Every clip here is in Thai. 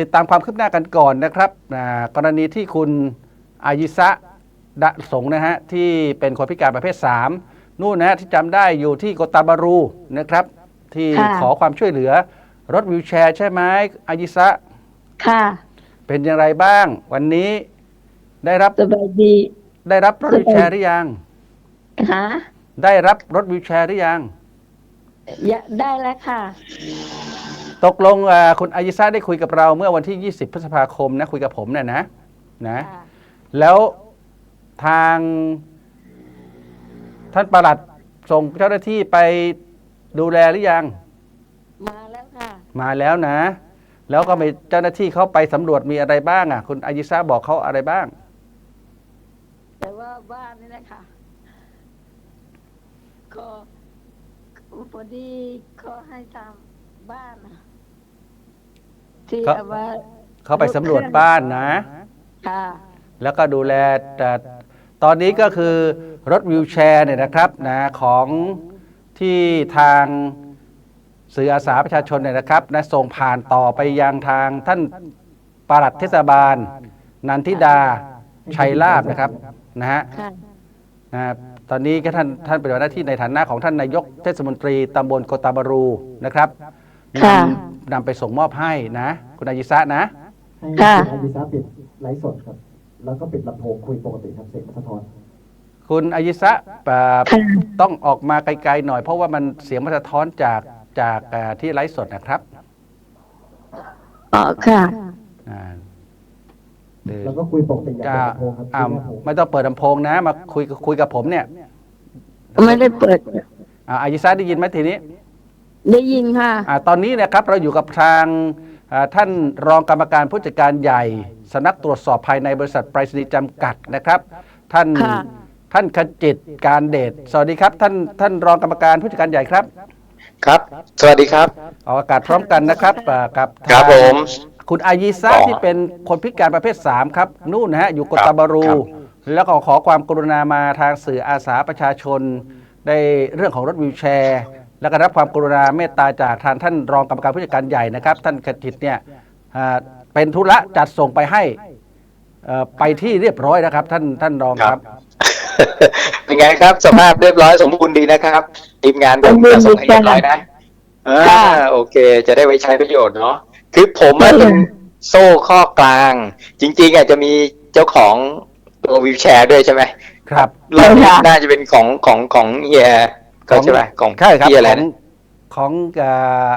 ติดตามความคืบหน้ากันก่อนนะครับอ่ากรณีที่คุณอายิสะดะสงนะฮะที่เป็นคนพิการประเภท 3 นู่นนะฮะที่จำได้อยู่ที่โกตาบารูนะครับ ที่ค่ะขอความช่วยเหลือรถวิวแชร์ ใช่ไหมอายิสะค่ะ เป็นอย่างไรบ้าง วันนี้ได้รับสบายดี ได้รับรถวิวแชร์หรือยังฮะได้รับรถวิวแชร์หรือยังอยากได้แล้วค่ะ ตกลงอ่าคุณอายิซาได้คุยกับเราเมื่อวันที่ 20 พฤษภาคมนะคุยกับผมเนี่ยนะนะ แล้วทางท่านประหลัดส่งเจ้าหน้าที่ไปดูแลหรือยัง มาแล้วค่ะ มาแล้วนะ แล้วก็มีเจ้าหน้าที่เขาไปสำรวจมีอะไรบ้างอะ คุณอายิซาบอกเขาอะไรบ้าง แต่ว่าบ้านนี่นะคะก็พอดีเขาให้ทำบ้านน่ะ ที่เขาเอาว่าเขาไปสำรวจบ้านนะ ค่ะแล้วก็ดูแลแต่ตอนนี้ก็คือรถวิวแชร์เนี่ยนะครับนะของที่ทางสื่ออาสาประชาชนเนี่ยนะครับนะส่งผ่านต่อไปยังทางท่านปลัดเทศบาล นันทิดาชัยลาบนะครับนะฮะค่ะนะตอนนี้ก็ท่านท่านปฏิบัติหน้าที่ในฐานะของท่านนายกเทศมนตรีตำบลโกตาบารูนะครับนค่ะำ นำไปส่งมอบให้นะ คุณอายิสะนะ ให้ค่ะคุณอายิซาปิดไลฟ์สดครับ แล้วก็ปิดลำโพงคุยปกติครับเสียงมันสะท้อนคุณอายิสะเอ่อค่ะ ต้องออกมาไกลๆหน่อย เพราะว่ามันเสียงมันสะท้อนจากจากเอ่อที่ไลฟ์สดนะครับอ๋อค่ะ อ่าหรือแล้วก็คุยปกติอย่าจะเปิดลำโพงครับอ่าคุยหน้าผมไม่ต้องเปิดลำโพงนะ มาคุยคุยกับผมเนี่ยไม่ได้เปิด อ่าอายิสะได้ยินไหมทีนี้ ได้ยินค่ะ อ่าตอนนี้นะครับเราอยู่กับทางอ่าท่านรองกรรมการผู้จัดการใหญ่สำนักตรวจสอบภายในบริษัทไปรษณีย์จำกัดนะครับ ท่านค่ะ ท่านขจิตการเดชสวัสดีครับท่านท่านรองกรรมการผู้จัดการใหญ่ครับครับ สวัสดีครับ ออกอากาศพร้อมกันนะครับอ่ากับทางครับผม คุณอายิซะอ๋อที่เป็นคนพิการประเภท 3 ครับ นู่นนะฮะอยู่กตาบารู ครับ แล้วก็ขอความกรุณามาทางสื่ออาสาประชาชนในเรื่องของรถวิวแชร์ แล้วก็รับความกรุณาเมตตาจากทางท่านรองกรรมการผู้จัดการใหญ่นะครับ ท่านขจิตเนี่ยอ่าเป็นธุระจัดส่งไปให้เอ่อไปที่เรียบร้อยนะครับ ท่านท่านรองครับ เป็นไงครับ สภาพเรียบร้อยสมบูรณ์ดีนะครับทีมงานผมจะส่งให้เรียบร้อยนะอ่าค่ะโอเค จะได้ไว้ใช้ประโยชน์เนาะคือผมอะเป็นโซ่ข้อกลาง จริง ๆอาจจะมีเจ้าของตัววิวแชร์ด้วยใช่ไหมครับเราใช่ค่ะน่าจะเป็นของของของเฮีย ก็ใช่ไหมของใช่ครับพี่อะไรของนะของเอ่อ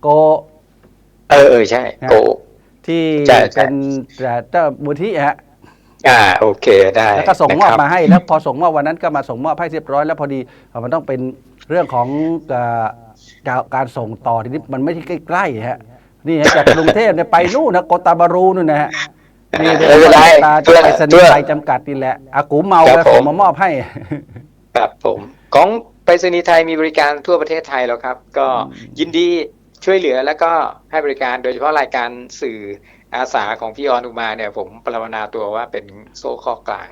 โก เออเออใช่ฮะโก ที่ใช่ใช่เป็นเจ้ามูลที่ฮะอ่าโอเคได้แล้วก็ส่งมอบนะครับมาให้แล้วพอส่งมอบวันนั้นก็มาส่งมอบให้เรียบร้อยแล้วพอดีเอ่อมันต้องเป็นเรื่องของเอ่อการการส่งต่อทีนี้มันไม่ใช่ใกล้ๆฮะนี่ฮะจากกรุงเทพเนี่ยไปนู่นนะโกตาบารูนู่นนะฮะนี่ไม่เป็นไรตาจะเพื่อไปสนีเพื่ย์อไทยจำกัดนี่แหละอากูเมาครับแล้วส่งผมมามอบให้ ครับผมของไป รษณีย์ไทยมีบริการทั่วประเทศไทยแล้วครับ ก็ยินดีช่วยเหลือแล้วก็ให้บริการโดยเฉพาะรายการสื่ออาสาของพี่ออนอุมาเนี่ยผมปรารถนาตัวว่าเป็นโซ่ข้อกลาง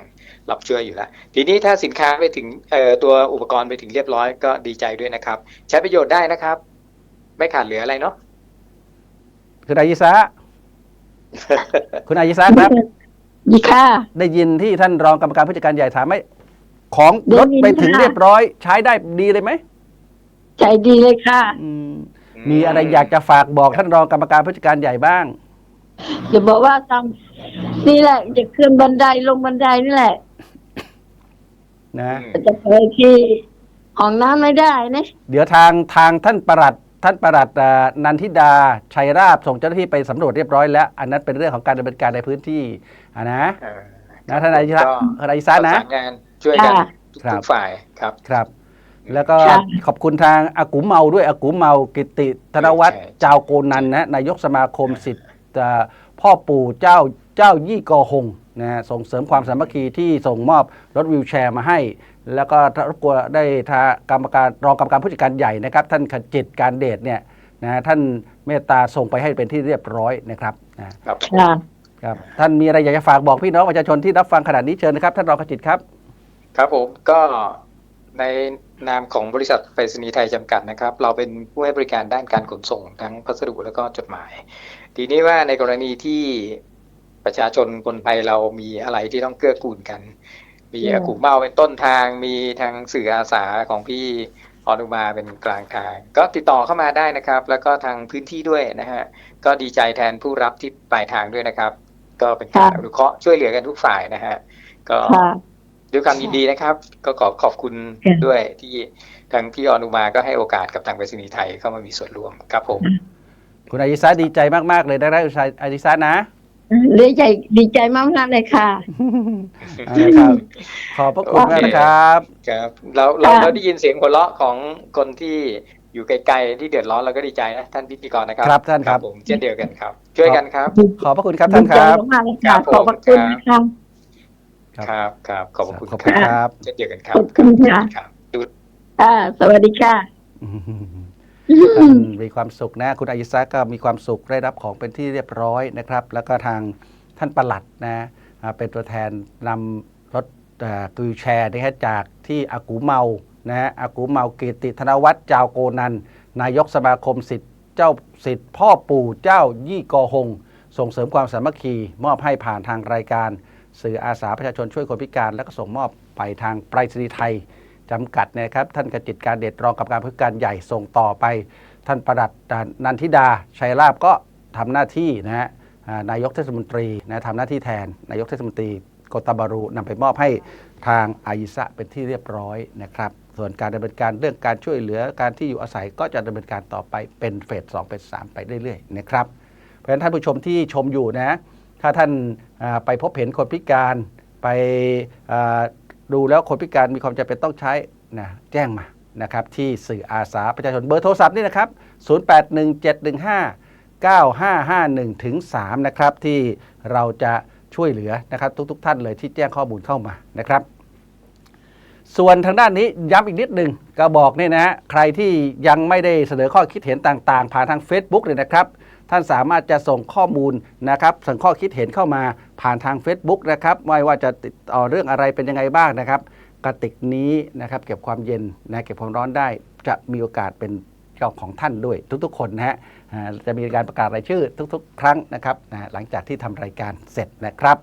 รับช่วยอยู่แล้ว ทีนี้ถ้าสินค้าไปถึงเอ่อตัวอุปกรณ์ไปถึงเรียบร้อยก็ดีใจด้วยนะครับ ใช้ประโยชน์ได้นะครับ ไม่ขาดเหลืออะไรเนาะคุณอายิสะคุณอายิสะครับดีค่ะ ได้ยินที่ท่านรองกรรมการผู้จัดการใหญ่ถามไหม ของได้รถยินไปถึงค่ะเรียบร้อย ใช้ได้ดีเลยไหมใจดีเลยค่ะอืมมีอะไรอยากจะฝากบอกท่านรองกรรมการผู้จัดการใหญ่บ้างจะบอกว่าทำนี่แหละจะขึ้นบันไดลงบันไดนี่แหละ นะจะไปที่ห้องน้ำไม่ได้นะเดี๋ยวทางทางท่านประหลัดท่านประหลัดอ่านันทิดา ชัยราบส่งเจ้าหน้าที่ไปสำรวจเรียบร้อยแล้ว อันนั้นเป็นเรื่องของการดำเนินการในพื้นที่อะนะเออนะท่านนายชัก็ท่านนายซ่าประนะสานงาน ช่วยกันค่ะทุครับกๆฝ่ายครับครับ แล้วก็ค่ะขอบคุณทางอากูเมาด้วยอากูเมา กิติธนวัฒน์ใช่เจ้าโกนันนะนายกสมาคมสิทธิ์อ่าพ่อปู่เจ้าเจ้ายี่กอหงนะฮะส่งเสริมความสามัคคีที่ส่งมอบรถวิวแชร์มาให้ แล้วก็รบกวนได้ทางกรรมการรองกรรมการผู้จัดการใหญ่นะครับ ท่านขจิตการเดชเนี่ยนะฮะท่านเมตตาส่งไปให้เป็นที่เรียบร้อยนะครับนะครับค่ะครับ ท่านมีอะไรอยากจะฝากบอกพี่น้องประชาชนที่รับฟังขนาดนี้เชิญนะครับ ท่านรองขจิตครับ ครับผมก็ในนามของบริษัทไปรษณีย์ไทยจำกัดนะครับ เราเป็นผู้ให้บริการด้านการขนส่งทั้งพัสดุแล้วก็จดหมาย ทีนี้ว่าในกรณีที่ประชาชนคนไทยเรามีอะไรที่ต้องเกื้อกูลกัน มีอืมอากูเมาเป็นต้นทาง มีทางสื่ออาสาของพี่ออนุมาเป็นกลางทาง ก็ติดต่อเข้ามาได้นะครับ แล้วก็ทางพื้นที่ด้วยนะฮะก็ดีใจแทนผู้รับที่ปลายทางด้วยนะครับ ก็เป็นการค่ะอนุเคราะห์ช่วยเหลือกันทุกฝ่ายนะฮะก็ค่ะ ด้วยความยินดีนะครับ ก็ขอขอบคุณค่ะด้วยที่ทางพี่ออนุมาก็ให้โอกาสกับทางไปรษณีย์ไทยเข้ามามีส่วนร่วมครับผม คุณอายิซาดีใจมากๆเลยนะคุณอายิซานะดีใจดีใจมากๆเลยค่ะนะครับขอบพระคุณมากนะครับครับเราเราค่ะเราได้ยินเสียงหัวเราะของคนที่อยู่ไกลๆที่เดือดร้อนเราก็ดีใจนะท่านพิธีกรนะครับครับท่านครับผมเช่นเดียวกันครับ ช่วยกันครับ ขอบพระคุณครับท่านครับดีใจมากๆเลยครัค่ะบผมขอบพระคุณนะคะครับ ครับครับขอบพระคุณขอบคคุณรับครับเช่นเดียวกันครับขอบคุณค่ะครับดูอ่าสวัสดีค่ะท่านมีความสุขนะ คุณอายิซาก็มีความสุขได้รับของเป็นที่เรียบร้อยนะครับ แล้วก็ทางท่านประหลัดนะอ่าเป็นตัวแทนนำรถวิวแชร์นะฮะจากที่อากูเมานะฮะอากูเมากิติธนวัฒน์จาวโกนัน นายกสมาคมสิทธิ์เจ้าสิทธิ์พ่อปู่เจ้ายี่กอหง ส่งเสริมความสามัคคี มอบให้ผ่านทางรายการ สื่ออาสาประชาชนช่วยคนพิการ แล้วก็ส่งมอบไปทางไปรษณีย์ไทยจำกัดนะครับท่านกจิตการเด็ดรองกับการผู้การใหญ่ส่งต่อไป ท่านประหลัดนันทิดาชัยราบก็ทำหน้าที่นะฮะนายกเทศมนตรีนะทำหน้าที่แทน นายกเทศมนตรีโกตาบารูนำไปมอบให้ทางอายิสะเป็นที่เรียบร้อยนะครับ ส่วนการดำเนินการเรื่องการช่วยเหลือการที่อยู่อาศัยก็จะดำเนินการต่อไปเป็นเฟส2เป็น3ไปเรื่อยๆนะครับเพราะฉะนั้นท่านผู้ชมที่ชมอยู่นะ ถ้าท่านไปพบเห็นคนพิการไปดูแล้วคนพิการมีความจำเป็นต้องใช้นะแจ้งมานะครับที่สื่ออาสาประชาชนเบอร์โทรศัพท์นี่นะครับ 0817159551ถึง3นะครับที่เราจะช่วยเหลือนะครับทุกๆทท่านเลยที่แจ้งข้อมูลเข้ามานะครับ ส่วนทางด้านนี้ย้ำอีกนิดหนึ่งกระบอกนี่นะฮะใครที่ยังไม่ได้เสนอข้อคิดเห็นต่างๆ ผ่านทาง Facebook เลยนะครับ ท่านสามารถจะส่งข้อมูลนะครับส่งข้อคิดเห็นเข้ามาผ่านทาง Facebook นะครับไม่ว่าจะติดต่อเรื่องอะไรเป็นยังไงบ้างนะครับกระติกนี้นะครับเก็บความเย็นนะเก็บความร้อนได้ จะมีโอกาสเป็นเจ้าของท่านด้วยทุกๆ คนนะฮะจะมีการประกาศรายชื่อทุก ๆ ครั้งนะครับนะหลังจากที่ทำรายการเสร็จนะครับ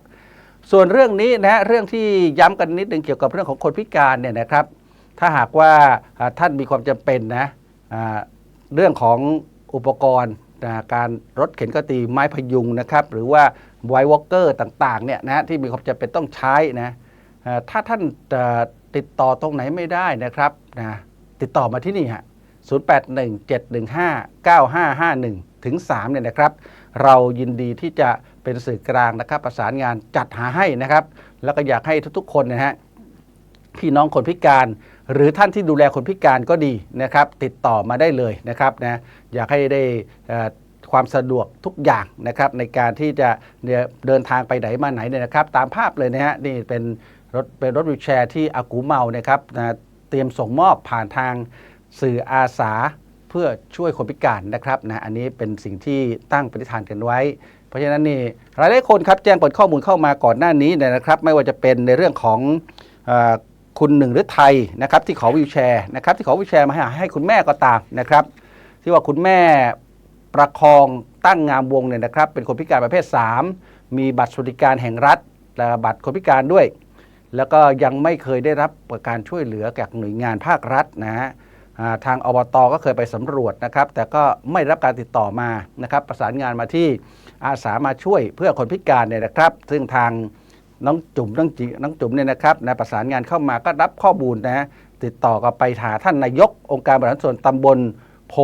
ส่วนเรื่องนี้นะฮะเรื่องที่ย้ำกันนิดนึงเกี่ยวกับเรื่องของคนพิการเนี่ยนะครับ ถ้าหากว่าท่านมีความจำเป็นนะเรื่องของอุปกรณ์ การรถเข็นก็ตีไม้พยุงนะครับ หรือว่าไววอล์กเกอร์ต่างๆเนี่ยนะที่มีความจำเป็นต้องใช้นะถ้าท่านติดต่อตรงไหนไม่ได้นะครับนะติดต่อมาที่นี่ฮะ0817159551ถึง3เนี่ยนะครับ เรายินดีที่จะเป็นสื่อกลางนะครับประสานงานจัดหาให้นะครับ แล้วก็อยากให้ทุกๆ คนนะฮะพี่น้องคนพิการ หรือท่านที่ดูแลคนพิการก็ดีนะครับ ติดต่อมาได้เลยนะครับนะอยากให้ได้ความสะดวกทุกอย่างนะครับในการที่จะเดินทางไปไหนมาไหนเนี่ยนะครับ ตามภาพเลยนะฮะนี่เป็นรถเป็นรถวิวแชร์ที่อากูเมานะครับนะเตรียมส่งมอบผ่านทางสื่ออาสาเพื่อช่วยคนพิการนะครับนะอันนี้เป็นสิ่งที่ตั้งปฏิฐานกันไว้ เพราะฉะนั้นนี่หลายหลายคนครับแจ้งเปิดข้อมูลเข้ามาก่อนหน้านี้นะครับ ไม่ว่าจะเป็นในเรื่องของ คุณหนึ่งหรือไทยนะครับที่ขอวิวแชร์นะครับที่ขอวิวแชร์มาให้ให้คุณแม่ก็ตามนะครับ ที่ว่าคุณแม่ประคองตั้งงามวงเนี่ยนะครับ เป็นคนพิการประเภท 3 มีบัตรสวัสดิการแห่งรัฐและบัตรคนพิการด้วย แล้วก็ยังไม่เคยได้รับการช่วยเหลือจากหน่วยงานภาครัฐนะฮะทางอบตก็เคยไปสำรวจนะครับ แต่ก็ไม่รับการติดต่อมานะครับ ประสานงานมาที่อาสามาช่วยเพื่อคนพิการเนี่ยนะครับ ซึ่งทาง น้องจุ๋มน้องจิน้องจุ๋มเนี่ยนะครับนะประสานงานเข้ามาก็รับข้อมูลนะติดต่อกับไปหาท่านนายก องค์การบริหารส่วนตำบลโพ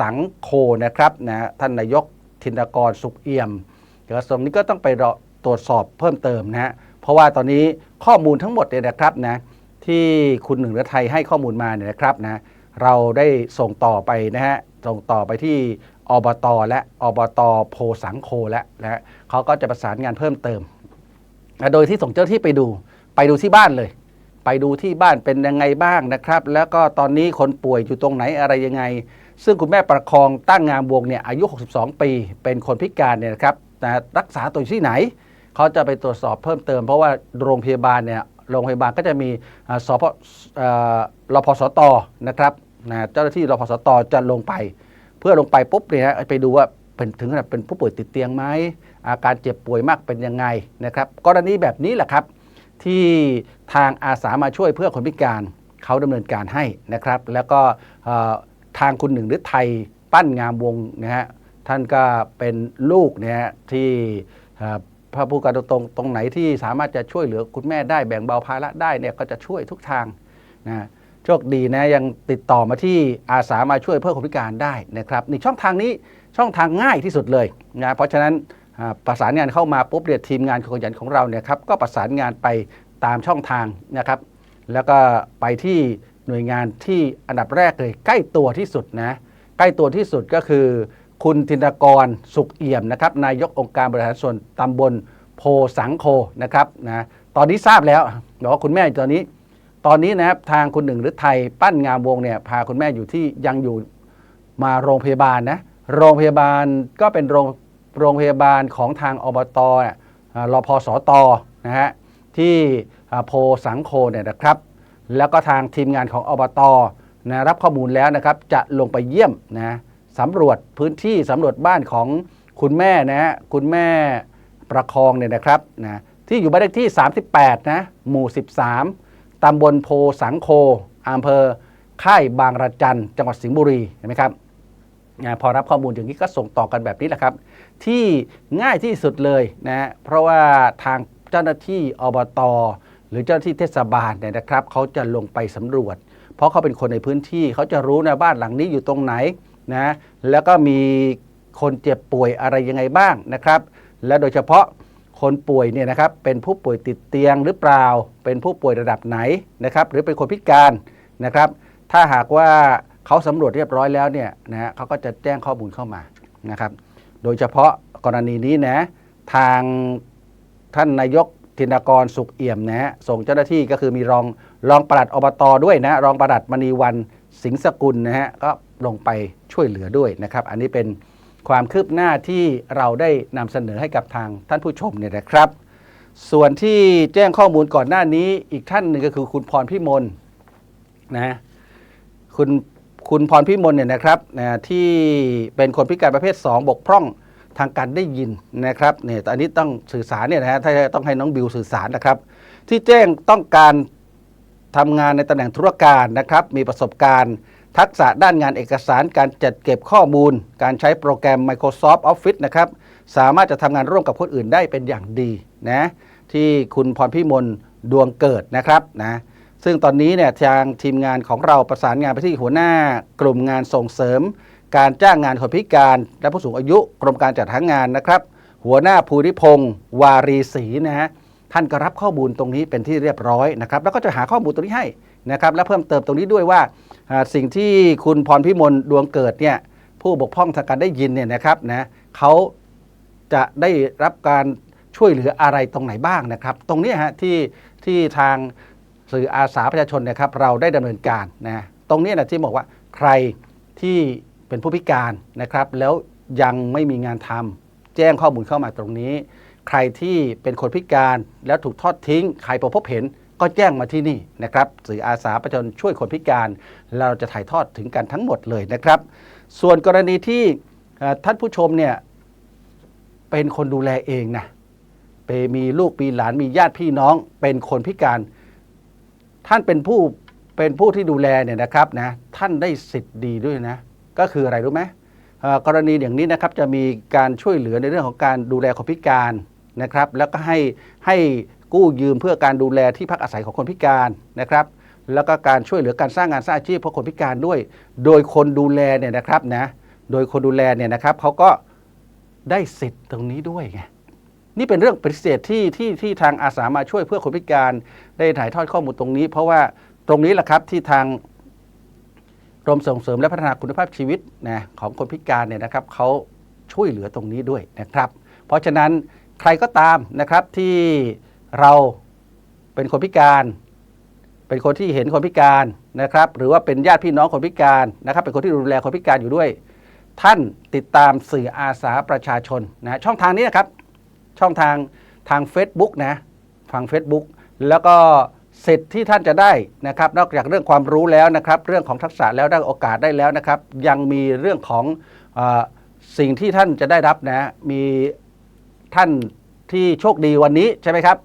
สังโคนะครับนะท่านนายกธินกรสุขเอี่ยมกระทรวงนี้ก็ต้องไปรอตรวจสอบเพิ่มเติมนะฮะเพราะว่าตอนนี้ข้อมูลทั้งหมดเนี่ยนะครับนะที่คุณหนึ่งฤทัยให้ข้อมูลมาเนี่ยนะครับนะเราได้ส่งต่อไปนะฮะส่งต่อไปที่อบตและอบตโพสังโคและนะฮะเขาก็จะประสานงานเพิ่มเติม โดยที่ส่งเจ้าที่ไปดู ไปดูที่บ้านเลย ไปดูที่บ้านเป็นยังไงบ้างนะครับ แล้วก็ตอนนี้คนป่วยอยู่ตรงไหนอะไรยังไง ซึ่งคุณแม่ประคองตั้งงามวงเนี่ยอายุ 62 ปี เป็นคนพิการเนี่ยนะครับนะรักษาตัวที่ไหน เขาจะไปตรวจสอบเพิ่มเติม เพราะว่าโรงพยาบาลเนี่ยโรงพยาบาลก็จะมีสพรพสตนะครับนะเจ้าหน้าที่รพสตจะลงไป เพื่อลงไปปุ๊บเนี่ยไปดูว่า เป็นถึงขนาดเป็นผู้ป่วยติดเตียงไหมอาการเจ็บป่วยมากเป็นยังไงนะครับกรณีแบบนี้แหละครับ ที่ทางอาสามาช่วยเพื่อคนพิการเขาดำเนินการให้นะครับ แล้วก็ทางคุณหนึ่งฤทัยปั้นงามวงนะฮะท่านก็เป็นลูกเนี่ยที่พระผู้การตรงตรงไหนที่สามารถจะช่วยเหลือคุณแม่ได้แบ่งเบาภาระได้เนี่ยก็จะช่วยทุกทางนะโชคดีนะยังติดต่อมาที่อาสามาช่วยเพื่อคนพิการได้นะครับในช่องทางนี้ ช่องทางง่ายที่สุดเลยนะเพราะฉะนั้นประสานงานเข้ามาปุ๊บเรียทีมงานคนขยันของเราเนี่ยครับก็ประสานงานไปตามช่องทางนะครับแล้วก็ไปที่หน่วยงานที่อันดับแรกเลยใกล้ตัวที่สุดนะใกล้ตัวที่สุดก็คือ คุณธินกรสุขเอี่ยมนะครับนายกองค์การบริหารส่วนตำบลโพสังโคนะครับนะตอนนี้ทราบแล้วบอกว่าคุณแม่ตอนนี้ ตอนนี้นะครับทางคุณหนึ่งหรือไทยปั้นงามวงเนี่ยพาคุณแม่อยู่ที่ยังอยู่มาโรงพยาบาลนะ โรงพยาบาลก็เป็นโรงโรงพยาบาลของทางอบตเนี่ยอ่ารพสตนะฮะที่โพสังโคเนี่ยนะครับ แล้วก็ทางทีมงานของอบตนะรับข้อมูลแล้วนะครับ จะลงไปเยี่ยมนะสำรวจพื้นที่สำรวจบ้านของคุณแม่นะฮะคุณแม่ประคองเนี่ยนะครับนะที่อยู่บ้านเลขที่ 38 นะหมู่ 13 ตำบลโพสังโคอำเภอค่ายบางระจัน จังหวัดสิงห์บุรีเห็นไหมครับ พอรับข้อมูลอย่างนี้ก็ส่งต่อกันแบบนี้แหละครับ ที่ง่ายที่สุดเลยนะเพราะว่าทางเจ้าหน้าที่อบตหรือเจ้าหน้าที่เทศบาลเนี่ยนะครับเขาจะลงไปสำรวจ เพราะเขาเป็นคนในพื้นที่เขาจะรู้นะบ้านหลังนี้อยู่ตรงไหนนะแล้วก็มีคนเจ็บป่วยอะไรยังไงบ้างนะครับ และโดยเฉพาะคนป่วยเนี่ยนะครับเป็นผู้ป่วยติดเตียงหรือเปล่า เป็นผู้ป่วยระดับไหนนะครับ หรือเป็นคนพิการนะครับ ถ้าหากว่า เขาสำรวจเรียบร้อยแล้วเนี่ยนะฮะเขาก็จะแจ้งข้อมูลเข้ามานะครับ โดยเฉพาะกรณีนี้นะทางท่านนายกธินกรสุขเอี่ยมนะฮะส่งเจ้าหน้าที่ก็คือมีรองรองปลัดอบตด้วยนะรองปลัดมณีวันสิงสกุลนะฮะก็ลงไปช่วยเหลือด้วยนะครับ อันนี้เป็นความคืบหน้าที่เราได้นำเสนอให้กับทางท่านผู้ชมเนี่ยนะครับ ส่วนที่แจ้งข้อมูลก่อนหน้านี้อีกท่านหนึ่งก็คือคุณพรพิมลนะคุณ คุณพรพิมลเนี่ยนะครับนะที่เป็นคนพิการประเภท 2 บกพร่องทางการได้ยินนะครับเนี่ยแต่อันนี้ต้องสื่อสารเนี่ยนะฮะถ้าต้องให้น้องบิวสื่อสารนะครับ ที่แจ้งต้องการทำงานในตำแหน่งธุรการนะครับ มีประสบการณ์ ทักษะด้านงานเอกสารการจัดเก็บข้อมูล การใช้โปรแกรม Microsoft Office นะครับ สามารถจะทำงานร่วมกับคนอื่นได้เป็นอย่างดีนะที่คุณพรพิมลดวงเกิดนะครับนะ ซึ่งตอนนี้เนี่ยทางทีมงานของเราประสานงานไปที่หัวหน้ากลุ่มงานส่งเสริม การจ้างงานคนพิการ และผู้สูงอายุกรมการจัดหางานนะครับ หัวหน้าภูริพงศ์วารีศรีนะฮะท่านก็รับข้อมูลตรงนี้เป็นที่เรียบร้อยนะครับ แล้วก็จะหาข้อมูลตรงนี้ให้นะครับ และเพิ่มเติมตรงนี้ด้วยว่าสิ่งที่คุณพรพิมลดวงเกิดเนี่ยผู้บกพร่องทางการได้ยินเนี่ยนะครับนะเขาจะได้รับการช่วยเหลืออะไรตรงไหนบ้างนะครับ ตรงนี้ฮะที่ที่ทาง สื่ออาสาประชาชนนะครับเราได้ดำเนินการนะตรงนี้นะที่บอกว่าใครที่เป็นผู้พิการนะครับ แล้วยังไม่มีงานทำแจ้งข้อมูลเข้ามาตรงนี้ ใครที่เป็นคนพิการแล้วถูกทอดทิ้ง ใครพบเห็นก็แจ้งมาที่นี่นะครับสื่ออาสาประชาชนช่วยคนพิการ เราจะถ่ายทอดถึงกันทั้งหมดเลยนะครับ ส่วนกรณีที่ท่านผู้ชมเนี่ยเป็นคนดูแลเองนะไปมีลูกมีหลานมีญาติพี่น้อง เป็นคนพิการ ท่านเป็นผู้เป็นผู้ที่ดูแลเนี่ยนะครับนะท่านได้สิทธิ์ดีด้วยนะ ก็คืออะไรรู้ไหมกรณีอย่างนี้นะครับจะมีการช่วยเหลือในเรื่องของการดูแลคนพิการนะครับ แล้วก็ให้ให้กู้ยืมเพื่อการดูแลที่พักอาศัยของคนพิการนะครับ แล้วก็การช่วยเหลือการสร้างงานสร้างอาชีพเพื่อคนพิการด้วย โดยคนดูแลเนี่ยนะครับนะโดยคนดูแลเนี่ยนะครับเขาก็ได้สิทธิ์ตรงนี้ด้วยไง นี่เป็นเรื่องปฏิเสธที่ที่ที่ทางอาสามาช่วยเพื่อคนพิการได้ถ่ายทอดข้อมูลตรงนี้ เพราะว่าตรงนี้แหละครับที่ทางกรมส่งเสริมและพัฒนาคุณภาพชีวิตนะของคนพิการเนี่ยนะครับเขาช่วยเหลือตรงนี้ด้วยนะครับ เพราะฉะนั้นใครก็ตามนะครับที่เราเป็นคนพิการ เป็นคนที่เห็นคนพิการนะครับ หรือว่าเป็นญาติพี่น้องคนพิการนะครับ เป็นคนที่ดูแลคนพิการอยู่ด้วย ท่านติดตามสื่ออาสาประชาชนนะช่องทางนี้นะครับ ช่องทางทาง Facebook นะฟัง Facebook แล้วก็สิทธิ์ที่ท่านจะได้นะครับนอกจากเรื่องความรู้แล้วนะครับ เรื่องของทักษะแล้วได้โอกาสได้แล้วนะครับ ยังมีเรื่องของอสิ่งที่ท่านจะได้รับนะมีท่านที่โชคดีวันนี้ใช่ไหมครับ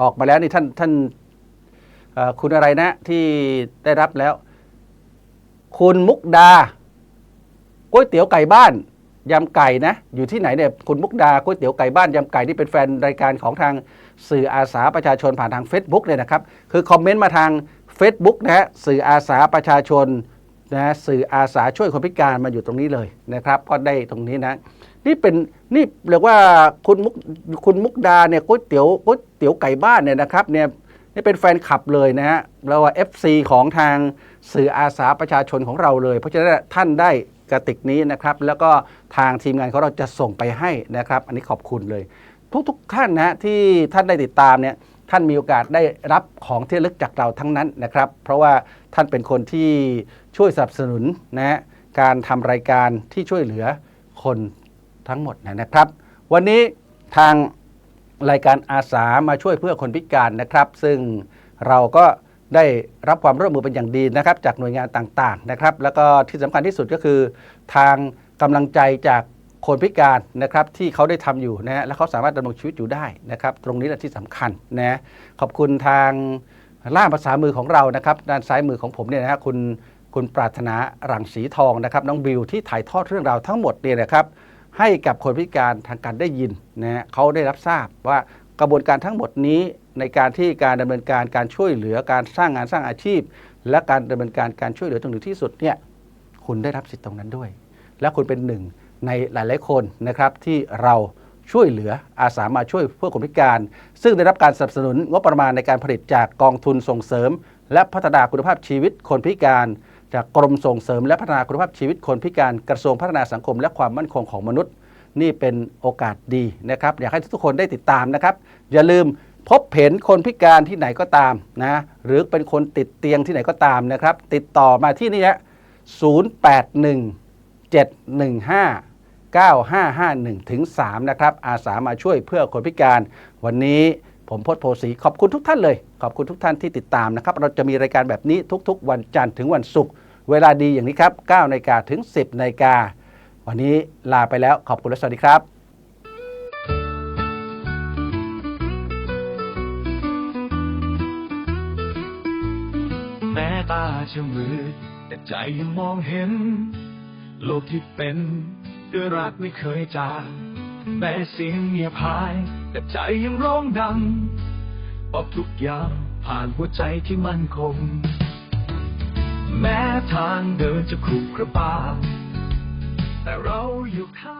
ออกมาแล้วนี่ท่านท่านคุณอะไรนะที่ได้รับแล้ว คุณมุกดาก๋วยเตี๋ยวไก่บ้าน ยำไก่นะ อยู่ที่ไหนเนี่ยคุณมุกดาก๋วยเตี๋ยวไก่บ้านยำไก่ที่เป็นแฟนรายการของทางสื่ออาสาประชาชนผ่านทาง Facebook เนี่ยนะครับ คือคอมเมนต์มาทาง Facebook นะฮะสื่ออาสาประชาชนนะสื่ออาสาช่วยคนพิการมาอยู่ตรงนี้เลยนะครับก็ได้ตรงนี้นะ นี่เป็นนี่เรียกว่าคุณมุกคุณมุกดาเนี่ยก๋วยเตี๋ยวก๋วยเตี๋ยวไก่บ้านเนี่ยนะครับเนี่ยนี่เป็นแฟนคลับเลยนะฮะเราว่า FC ของทางสื่ออาสาประชาชนของเราเลย เพราะฉะนั้นท่านได้ กระติกนี้นะครับ แล้วก็ทางทีมงานของเราจะส่งไปให้นะครับ อันนี้ขอบคุณเลย ทุกๆท่านนะที่ท่านได้ติดตามเนี่ยท่านมีโอกาสได้รับของที่ระลึกจากเราทั้งนั้นนะครับ เพราะว่าท่านเป็นคนที่ช่วยสนับสนุนนะการทำรายการที่ช่วยเหลือคนทั้งหมดนะครับ วันนี้ทางรายการอาสามาช่วยเพื่อคนพิการนะครับ ซึ่งเราก็ ได้รับความร่วมมือเป็นอย่างดีนะครับ จากหน่วยงานต่างๆนะครับ แล้วก็ที่สำคัญที่สุดก็คือ ทางกำลังใจจากคนพิการนะครับที่เขาได้ทำอยู่นะฮะและเขาสามารถดำรงชีวิตอยู่ได้นะครับ ตรงนี้แหละที่สำคัญนะขอบคุณทางล่ามภาษามือของเรานะครับ ด้านซ้ายมือของผมเนี่ยนะคุณคุณปรารถนารังสีทองนะครับน้องบิวที่ถ่ายทอดเรื่องราวทั้งหมดเนี่ยนะครับ ให้กับคนพิการทางการได้ยินนะเขาได้รับทราบว่ากระบวนการทั้งหมดนี้ ในการที่การดำเนินการการช่วยเหลือการสร้างงานสร้างอาชีพ และการดำเนินการการช่วยเหลือตรงถึงที่สุดเนี่ยคุณได้รับสิทธิ์ตรงนั้นด้วย และคุณเป็นหนึ่งในหลาย ๆ คนนะครับที่เราช่วยเหลืออาสามาช่วยเพื่อคนพิการ ซึ่งได้รับการสนับสนุนงบประมาณในการผลิตจากกองทุนส่งเสริม และพัฒนาคุณภาพชีวิตคนพิการ จากกรมส่งเสริม และพัฒนาคุณภาพชีวิตคนพิการกระทรวงพัฒนาสังคม และความมั่นคงของมนุษย์ นี่เป็นโอกาสดีนะครับอยากให้ทุกคนได้ติดตามนะครับอย่าลืม พบเห็นคนพิการที่ไหนก็ตามนะหรือเป็นคนติดเตียงที่ไหนก็ตามนะครับ ติดต่อมาที่นี่ฮะ081 715 9551ถึง3นะครับ อาสามาช่วยเพื่อคนพิการ วันนี้ผมพจน์โพสีขอบคุณทุกท่านเลย ขอบคุณทุกท่านที่ติดตามนะครับ เราจะมีรายการแบบนี้ทุกๆ วันจันทร์ถึงวันศุกร์เวลาดีอย่างนี้ครับ9นาฬิกาถึง 10นาฬิกาวันนี้ลาไปแล้วขอบคุณและสวัสดีครับ จะมืดแต่ใจยังมองเห็น โลกที่เป็นด้วยรักไม่เคยจางแม้เสียงเงียบหาย แต่ใจยังร้องดังบอกทุกอย่างผ่านหัวใจที่มั่นคง แม้ทางเดินจะขรุขระบาแต่เราอยู่ข้าง